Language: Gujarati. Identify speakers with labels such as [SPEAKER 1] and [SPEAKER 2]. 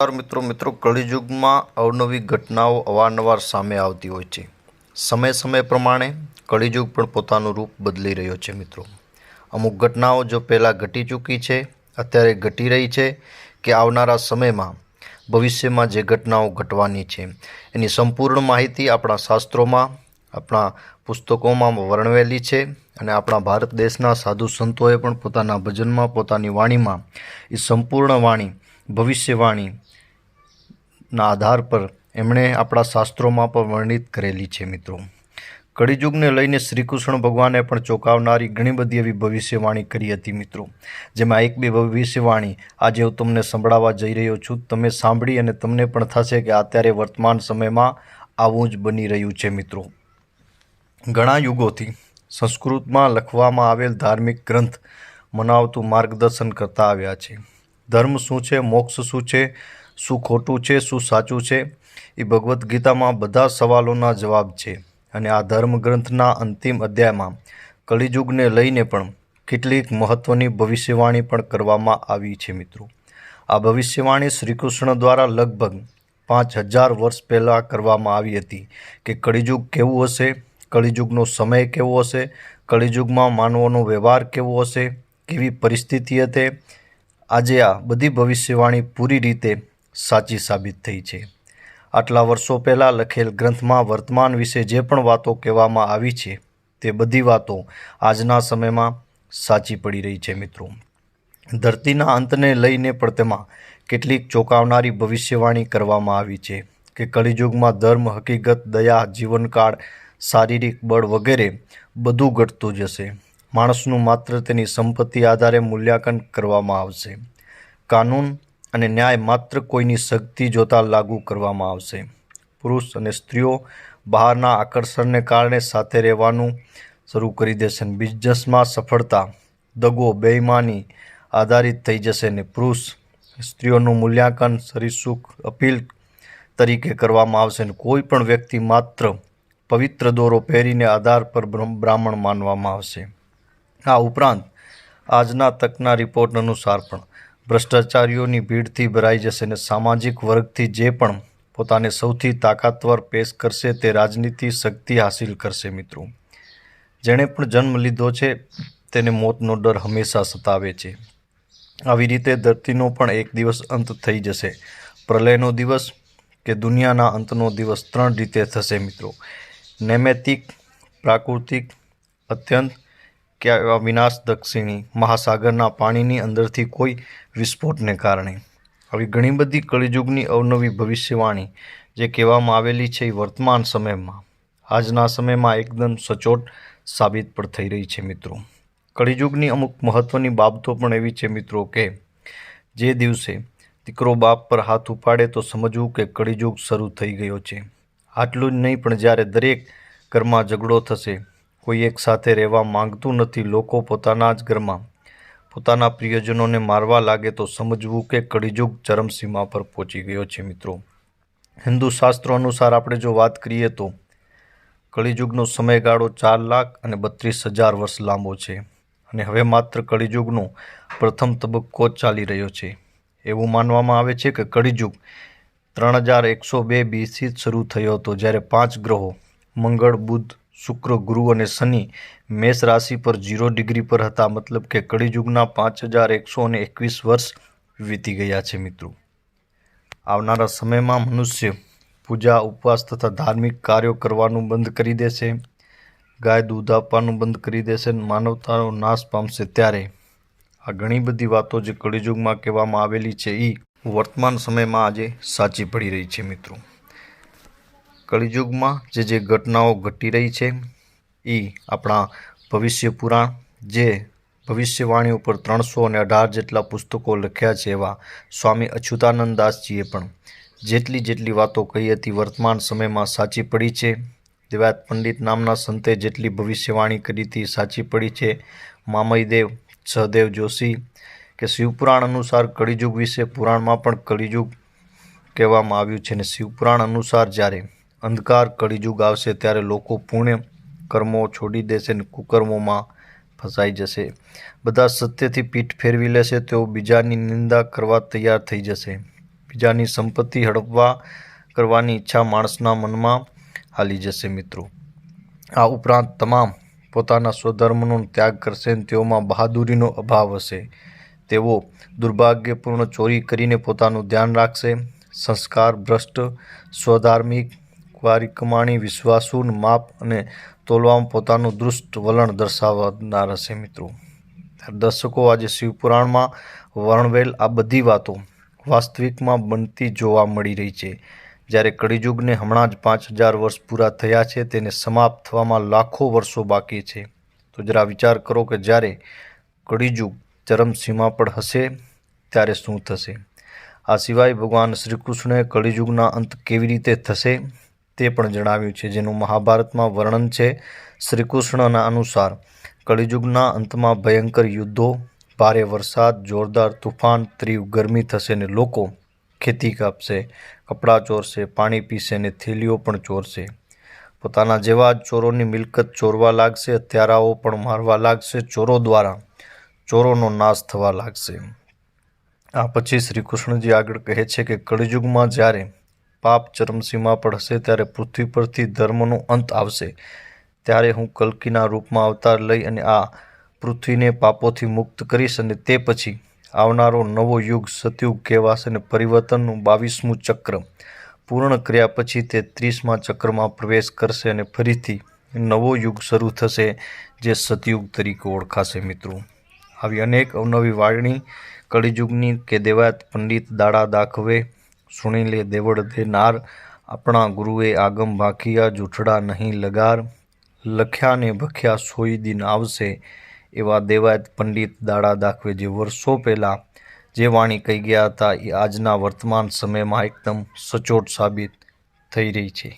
[SPEAKER 1] મિત્રો મિત્રો, કળિયુગમાં અવનવી ઘટનાઓ અવારનવાર સામે આવતી હોય છે. સમય સમય પ્રમાણે કળિયુગ પણ પોતાનું રૂપ બદલી રહ્યો છે મિત્રો. અમુક ઘટનાઓ જો પહેલાં ઘટી ચૂકી છે, અત્યારે ઘટી રહી છે કે આવનારા સમયમાં ભવિષ્યમાં જે ઘટનાઓ ઘટવાની છે, એની સંપૂર્ણ માહિતી આપણા શાસ્ત્રોમાં, આપણા પુસ્તકોમાં વર્ણવેલી છે અને આપણા ભારત દેશના સાધુ સંતોએ પણ પોતાના ભજનમાં, પોતાની વાણીમાં એ સંપૂર્ણ વાણી, ભવિષ્યવાણી ના આધાર પર એમણે આપણા શાસ્ત્રોમાં પણ વર્ણિત કરેલી છે મિત્રો. કળિયુગને લઈને શ્રી કૃષ્ણ ભગવાને પણ ચોંકાવનારી ઘણી બધી એવી ભવિષ્યવાણી કરી હતી મિત્રો. જેમાં એક બે ભવિષ્યવાણી આજે હું તમને સંભળાવવા જઈ રહ્યો છું. તમે સાંભળી અને તમને પણ થશે કે અત્યારે વર્તમાન સમયમાં આવું જ બની રહ્યું છે મિત્રો. ઘણા યુગોથી સંસ્કૃતમાં લખવામાં આવેલ ધાર્મિક ગ્રંથ મનાવતું માર્ગદર્શન કરતા આવ્યા છે. ધર્મ શું છે, મોક્ષ શું છે શું ખોટું છે, શું સાચું છે, એ ભગવદ્ ગીતામાં બધા સવાલોના જવાબ છે. અને આ ધર્મગ્રંથના અંતિમ અધ્યાયમાં કલિયુગને લઈને પણ કેટલીક મહત્ત્વની ભવિષ્યવાણી પણ કરવામાં આવી છે મિત્રો. આ ભવિષ્યવાણી શ્રીકૃષ્ણ દ્વારા લગભગ પાંચ હજાર વર્ષ પહેલાં કરવામાં આવી હતી કે કળિયુગ કેવું હશે કળિયુગનો સમય કેવો હશે કળિયુગમાં માનવોનો વ્યવહાર કેવો હશે, કેવી પરિસ્થિતિ હશે. આજે આ બધી ભવિષ્યવાણી પૂરી રીતે સાચી સાબિત થઈ છે. આટલા વર્ષો પહેલાં લખેલ ગ્રંથમાં વર્તમાન વિશે જે પણ વાતો કહેવામાં આવી છે, તે બધી વાતો આજના સમયમાં સાચી પડી રહી છે મિત્રો. ધરતીના અંતને લઈને પણ તેમાં કેટલીક ચોંકાવનારી ભવિષ્યવાણી કરવામાં આવી છે કે કળિયુગમાં ધર્મ, હકીકત, દયા, જીવનકાળ, શારીરિક બળ વગેરે બધું ઘટતું જશે. માણસનું માત્ર તેની સંપત્તિ આધારે મૂલ્યાંકન કરવામાં આવશે. કાનૂન અને ન્યાય માત્ર કોઈની શક્તિ જોતા લાગુ કરવામાં આવશે. પુરુષ અને સ્ત્રીઓ બહારના આકર્ષણને કારણે સાથે રહેવાનું શરૂ કરી દેશે બિઝનેસમાં સફળતા, દગો, બેઈમાની આધારિત થઈ જશે ને પુરુષ સ્ત્રીઓનું મૂલ્યાંકન સરીસુખ અપીલ તરીકે કરવામાં આવશે અને કોઈ પણ વ્યક્તિ માત્ર પવિત્ર દોરો પહેરીને આધાર પર બ્રાહ્મણ માનવામાં આવશે. આ ઉપરાંત આજના તકના રિપોર્ટ અનુસાર પણ ભ્રષ્ટાચારીઓની ભીડથી ભરાઈ જશે અને સામાજિક વર્ગથી જે પણ પોતાને સૌથી તાકાતવર પેશ કરશે તે રાજનીતિ શક્તિ હાસિલ કરશે મિત્રો. જેણે પણ જન્મ લીધો છે, તેને મોતનો ડર હંમેશા સતાવે છે. આવી રીતે ધરતીનો પણ એક દિવસ અંત થઈ જશે. પ્રલયનો દિવસ કે દુનિયાના અંતનો દિવસ ત્રણ રીતે થશે મિત્રો. નૈમિતિક પ્રાકૃતિક, અત્યંત કે એવા વિનાશ દક્ષિણી મહાસાગરના પાણીની અંદરથી કોઈ વિસ્ફોટને કારણે. આવી ઘણી બધી કળિયુગની અવનવી ભવિષ્યવાણી જે કહેવામાં આવેલી છે એ વર્તમાન સમયમાં, આજના સમયમાં એકદમ સચોટ સાબિત પણ થઈ રહી છે મિત્રો. કળિયુગની અમુક મહત્ત્વની બાબતો પણ એવી છે મિત્રો કે, જે દિવસે દીકરો બાપ પર હાથ ઉપાડે તો સમજવું કે કળિયુગ શરૂ થઈ ગયો છે. આટલું જ નહીં પણ જ્યારે દરેક ઘરમાં ઝઘડો થશે કોઈ એક સાથે રહેવા માંગતું નથી. લોકો પોતાના જ ઘરમાં પોતાના પ્રિયજનોને મારવા લાગે તો સમજવું કે કળિયુગ ચરમસીમા પર પહોંચી ગયો છે મિત્રો. હિન્દુ શાસ્ત્રો અનુસાર આપણે જો વાત કરીએ તો કળીજુગનો સમયગાળો ચાર લાખ અને બત્રીસ હજાર વર્ષ લાંબો છે અને હવે માત્ર કળીયુગનો પ્રથમ તબક્કો ચાલી રહ્યો છે. એવું માનવામાં આવે છે કે કળીયુગ ત્રણ હજાર એકસો બે બીસી શરૂ થયો હતો જ્યારે પાંચ ગ્રહો મંગળ, બુધ શુક્ર, ગુરુ અને શનિ મેષ રાશિ પર જીરો ડિગ્રી પર હતા. મતલબ કે કળીયુગના પાંચ હજાર એકસો અને એકવીસ વર્ષ વીતી ગયા છે મિત્રો. આવનારા સમયમાં મનુષ્ય પૂજા, ઉપવાસ તથા ધાર્મિક કાર્યો કરવાનું બંધ કરી દેશે. ગાય દૂધ આપવાનું બંધ કરી દેશે અને માનવતાનો નાશ પામશે ત્યારે. આ ઘણી બધી વાતો જે કળિયુગમાં કહેવામાં આવેલી છે એ વર્તમાન સમયમાં આજે સાચી પડી રહી છે મિત્રો. કળિયુગમાં જે જે ઘટનાઓ ઘટી રહી છે એ આપણા ભવિષ્ય પુરાણ, જે ભવિષ્યવાણી ઉપર ત્રણસો અને અઢાર જેટલા પુસ્તકો લખ્યા છે એવા સ્વામી અચ્યુતાનંદ પણ જેટલી જેટલી વાતો કહી હતી, વર્તમાન સમયમાં સાચી પડી છે. દેવાત પંડિત નામના સંતે જેટલી ભવિષ્યવાણી કરી હતી, સાચી પડી છે. મામયદેવ સહદેવ જોશી કે શિવપુરાણ અનુસાર કળિયુગ વિશે પુરાણમાં પણ કળિયુગ કહેવામાં આવ્યું છે અને શિવપુરાણ અનુસાર જ્યારે અંધકાર કળીજુગ આવશે ત્યારે લોકો પુણ્ય કર્મો છોડી દેશે અને કુકર્મોમાં ફસાઈ જશે. બધા સત્યથી પીઠ ફેરવી લેશે, તેઓ બીજાની નિંદા કરવા તૈયાર થઈ જશે. બીજાની સંપત્તિ હડપવા કરવાની ઈચ્છા માણસના મનમાં હાલી જશે મિત્રો. આ ઉપરાંત તમામ પોતાના સ્વધર્મનો ત્યાગ કરશે અને તેઓમાં બહાદુરીનો અભાવ હશે. તેઓ દુર્ભાગ્યપૂર્ણ ચોરી કરીને પોતાનું ધ્યાન રાખશે. સંસ્કાર ભ્રષ્ટ, સ્વધાર્મિક કુંવારી કમાણી, વિશ્વાસુન, માપ અને તોલવામાં પોતાનું દુષ્ટ વલણ દર્શાવનાર હશે મિત્રો. દર્શકો, આજે શિવપુરાણમાં વર્ણવેલ આ બધી વાતો વાસ્તવિકમાં બનતી જોવા મળી રહી છે. જ્યારે કળિયુગને હમણાં જ પાંચ હજાર વર્ષ પૂરા થયા છે, તેને સમાપ્ત થવામાં લાખો વર્ષો બાકી છે. તો જરા વિચાર કરો કે જ્યારે કળિયુગ ચરમસીમા પર હશે, ત્યારે શું થશે? આ સિવાય ભગવાન શ્રી કૃષ્ણએ કળિયુગના અંત કેવી રીતે થશે? તે પણ જણાવ્યું છે, જેનું મહાભારતમાં વર્ણન છે શ્રીકૃષ્ણના અનુસાર. કળિયુગના અંતમાં ભયંકર યુદ્ધો, ભારે વરસાદ, જોરદાર તુફાન, તીવ્ર ગરમી થશે ને લોકો ખેતી કાપશે, કપડાં ચોરશે, પાણી પીશે ને થેલીઓ પણ ચોરશે. પોતાના જેવા જ ચોરોની મિલકત ચોરવા લાગશે હત્યારાઓ પણ મારવા લાગશે, ચોરો દ્વારા ચોરોનો નાશ થવા લાગશે. આ પછી શ્રીકૃષ્ણજી આગળ કહે છે કે કળિયુગમાં જ્યારે પાપ ચરમસીમા પર હશે ત્યારે પૃથ્વી પરથી ધર્મનો અંત આવશે. ત્યારે હું કલ્કીના રૂપમાં અવતાર લઈ અને આ પૃથ્વીને પાપોથી મુક્ત કરીશ અને તે પછી આવનારો નવો યુગ સતયુગ કહેવાશે અને પરિવર્તનનું બાવીસમું ચક્ર પૂર્ણ કર્યા પછી તે ત્રીસમા ચક્રમાં પ્રવેશ કરશે અને ફરીથી નવો યુગ શરૂ થશે જે સતયુગ તરીકે ઓળખાશે મિત્રો. આવી અનેક અવનવી વાળણી કળિયુગની કે દેવાયત પંડિત દાડા દાખવે સુણી લે દેવળ દેનાર, આપણા ગુરુએ આગમ ભાખિયા જૂઠડા નહીં લગાર. લખ્યા ને ભખ્યા સોઈ દિન આવશે. એવા દેવાયત પંડિત દાડા દાખવે જે વર્ષો પહેલાં જે વાણી કહી ગયા હતા, એ આજના વર્તમાન સમયમાં એકદમ સચોટ સાબિત થઈ રહી છે.